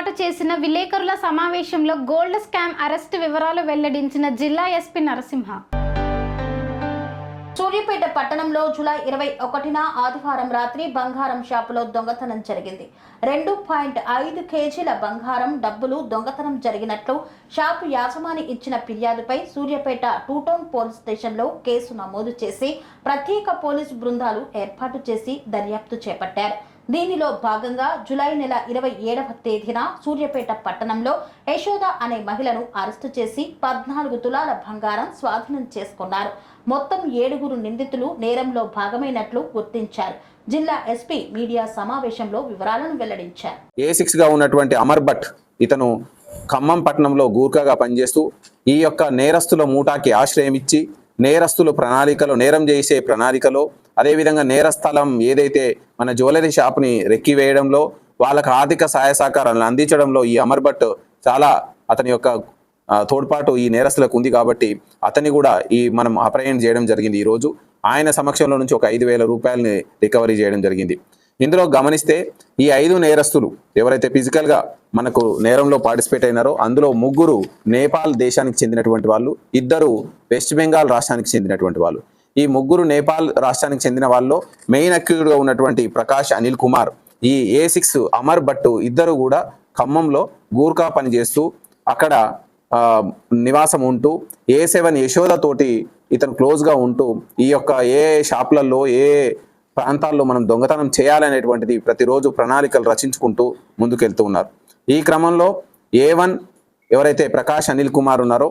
ఏర్పాటు చేసిన విలేకరుల సమావేశంలో గోల్డ్ స్కామ్ అరెస్టు వివరాలు వెల్లడించిన జిల్లా ఎస్పీ నరసింహ. సూర్యాపేట పట్టణంలో జూలై ఇరవై ఒకటిన ఆదివారం రాత్రి బంగారం షాపులో దొంగతనం జరిగింది. రెండు పాయింట్ ఐదు కేజీల బంగారం డబ్బులు దొంగతనం జరిగినట్లు షాపు యాజమాని ఇచ్చిన ఫిర్యాదుపై సూర్యాపేట టూటౌన్ పోలీస్ స్టేషన్లో కేసు నమోదు చేసి ప్రత్యేక పోలీసు బృందాలు ఏర్పాటు చేసి దర్యాప్తు చేపట్టారు. దీనిలో భాగంగా జులై నెల ఇరవై ఏడవ తేదీన సూర్యాపేట పట్టణంలో యశోద అనే మహిళను అరెస్టు చేసి పద్నాలుగు తులాల బంగారం స్వాధీనం చేసుకున్నారు. మొత్తం ఏడుగురు నిందితులు నేరంలో భాగమైనట్లు గుర్తించారు. జిల్లా ఎస్పీ మీడియా సమావేశంలో వివరాలను వెల్లడించారు. ఏ సిక్స్గా ఉన్నటువంటి అమర్ భట్ ఇతను ఖమ్మం పట్టణంలో గూర్ఖాగా పనిచేస్తూ ఈ యొక్క నేరస్తుల మూటాకి ఆశ్రయం ఇచ్చి నేరస్తులు ప్రణాళికలో నేరం చేసే ప్రణాళికలో అదేవిధంగా నేరస్థలం ఏదైతే మన జ్యువెలరీ షాప్ని రెక్కివేయడంలో వాళ్ళకు ఆర్థిక సహాయ సహకారాలను అందించడంలో ఈ అమర్ భట్ చాలా అతని యొక్క తోడ్పాటు ఈ నేరస్తులకు ఉంది కాబట్టి అతన్ని కూడా ఈ మనం అప్రయణ చేయడం జరిగింది ఈరోజు. ఆయన సమక్షంలో నుంచి ఒక ఐదు వేల రూపాయలని రికవరీ చేయడం జరిగింది. ఇందులో గమనిస్తే ఈ ఐదు నేరస్తులు ఎవరైతే ఫిజికల్గా మనకు నేరంలో పార్టిసిపేట్ అయినారో అందులో ముగ్గురు నేపాల్ దేశానికి చెందినటువంటి వాళ్ళు ఇద్దరు వెస్ట్ బెంగాల్ రాష్ట్రానికి చెందినటువంటి వాళ్ళు. ఈ ముగ్గురు నేపాల్ రాష్ట్రానికి చెందిన వాళ్ళు మెయిన్ అక్యూజ్డ్గా ఉన్నటువంటి ప్రకాష్ అనిల్ కుమార్. ఈ ఏ సిక్స్ అమర్ భట్ ఇద్దరు కూడా ఖమ్మంలో గూర్ఖా పనిచేస్తూ అక్కడ నివాసం ఉంటూ ఏ సెవెన్ యశోదతోటి ఇతను క్లోజ్గా ఉంటూ ఈ యొక్క ఏ షాపులలో ఏ ప్రాంతాల్లో మనం దొంగతనం చేయాలనేటువంటిది ప్రతిరోజు ప్రణాళికలు రచించుకుంటూ ముందుకెళ్తూ ఉన్నారు. ఈ క్రమంలో ఏ వన్ ఎవరైతే ప్రకాష్ అనిల్ కుమార్ ఉన్నారో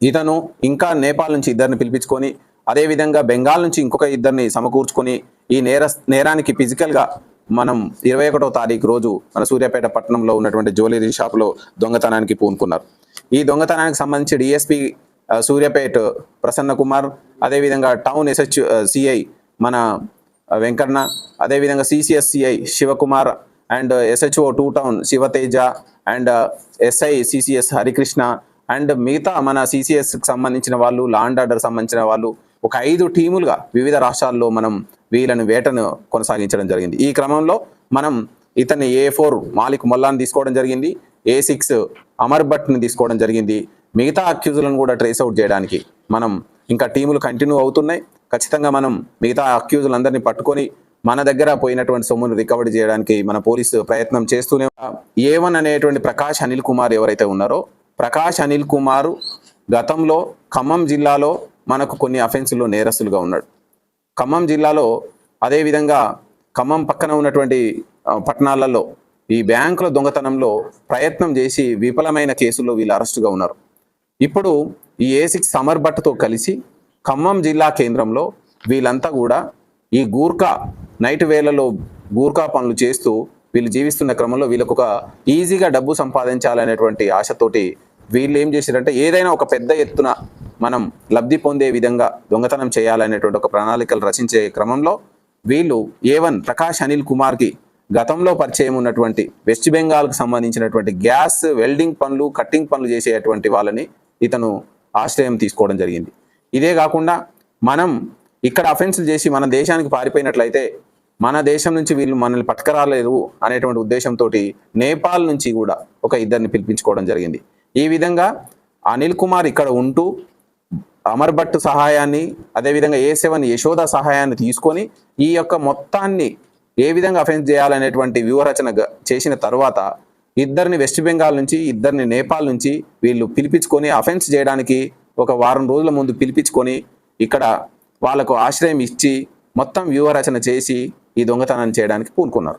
ఇతను ఇంకా నేపాల్ నుంచి ఇద్దరిని పిలిపించుకొని అదేవిధంగా బెంగాల్ నుంచి ఇంకొక ఇద్దరిని సమకూర్చుకొని ఈ నేర నేరానికి ఫిజికల్గా మనం ఇరవై ఒకటో తారీఖు రోజు మన సూర్యాపేట పట్టణంలో ఉన్నటువంటి జ్యువెలరీ షాప్లో దొంగతనానికి పూనుకున్నారు. ఈ దొంగతనానికి సంబంధించి డిఎస్పి సూర్యాపేట ప్రసన్న కుమార్ అదేవిధంగా టౌన్ ఎస్హెచ్ సిఐ మన వెంకన్న అదేవిధంగా CCS CI Shivakumar and SHO two town Shivateja and SI CCS Harikrishna and మిగతా మన సిసిఎస్కి సంబంధించిన వాళ్ళు లా అండ్ ఆర్డర్ సంబంధించిన వాళ్ళు ఒక ఐదు టీములుగా వివిధ రాష్ట్రాల్లో మనం వీళ్ళని వేటను కొనసాగించడం జరిగింది. ఈ క్రమంలో మనం ఇతన్ని ఏ ఫోర్ మాలిక్ మొల్లాని తీసుకోవడం జరిగింది ఏ సిక్స్ అమర్ భట్ని తీసుకోవడం జరిగింది మిగతా అక్యూజులను కూడా ట్రేస్ అవుట్ చేయడానికి మనం ఇంకా టీములు కంటిన్యూ అవుతున్నాయి. ఖచ్చితంగా మనం మిగతా అక్యూజులందరినీ పట్టుకొని మన దగ్గర పోయినటువంటి సొమ్మును రికవరీ చేయడానికి మన పోలీసు ప్రయత్నం చేస్తూనే ఏ వన్ అనేటువంటి ప్రకాష్ అనిల్ కుమార్ ఎవరైతే ఉన్నారో ప్రకాష్ అనిల్ కుమార్ గతంలో ఖమ్మం జిల్లాలో మనకు కొన్ని అఫెన్సుల్లో నేరస్తులుగా ఉన్నాడు. ఖమ్మం జిల్లాలో అదేవిధంగా ఖమ్మం పక్కన ఉన్నటువంటి పట్టణాలలో ఈ బ్యాంకుల దొంగతనంలో ప్రయత్నం చేసి విఫలమైన కేసుల్లో వీళ్ళు అరెస్టుగా ఉన్నారు. ఇప్పుడు ఈ ఏసిక్ సమర్ భట్తో కలిసి ఖమ్మం జిల్లా కేంద్రంలో వీళ్ళంతా కూడా ఈ గూర్ఖా నైట్ వేళలో గూర్ఖా పనులు చేస్తూ వీళ్ళు జీవిస్తున్న క్రమంలో వీళ్ళకు ఒక ఈజీగా డబ్బు సంపాదించాలనేటువంటి ఆశతోటి వీళ్ళు ఏం చేశారంటే ఏదైనా ఒక పెద్ద ఎత్తున మనం లబ్ధి పొందే విధంగా దొంగతనం చేయాలనేటువంటి ఒక ప్రణాళికలు రచించే క్రమంలో వీళ్ళు ఏ వన్ ప్రకాష్ అనిల్ కుమార్కి గతంలో పరిచయం ఉన్నటువంటి వెస్ట్ బెంగాల్కి సంబంధించినటువంటి గ్యాస్ వెల్డింగ్ పనులు కట్టింగ్ పనులు చేసేటువంటి వాళ్ళని ఇతను ఆశ్రయం తీసుకోవడం జరిగింది. ఇదే కాకుండా మనం ఇక్కడ అఫెన్సులు చేసి మన దేశానికి పారిపోయినట్లయితే మన దేశం నుంచి వీళ్ళు మనల్ని పట్టుకరాలేరు అనేటువంటి ఉద్దేశంతో నేపాల్ నుంచి కూడా ఒక ఇద్దరిని పిలిపించుకోవడం జరిగింది. ఈ విధంగా అనిల్ కుమార్ ఇక్కడ ఉంటూ అమర్ భట్ సహాయాన్ని అదేవిధంగా ఏ సెవెన్ యశోద సహాయాన్ని తీసుకొని ఈ యొక్క మొత్తాన్ని ఏ విధంగా అఫెన్స్ చేయాలనేటువంటి వ్యూహరచన చేసిన తర్వాత ఇద్దరిని వెస్ట్ బెంగాల్ నుంచి ఇద్దరిని నేపాల్ నుంచి వీళ్ళు పిలిపించుకొని అఫెన్స్ చేయడానికి ఒక వారం రోజుల ముందు పిలిపించుకొని ఇక్కడ వాళ్ళకు ఆశ్రయం ఇచ్చి మొత్తం వ్యూహరచన చేసి ఈ దొంగతనాన్ని చేయడానికి పూనుకున్నారు.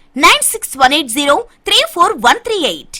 Nine six one eight zero three four one three eight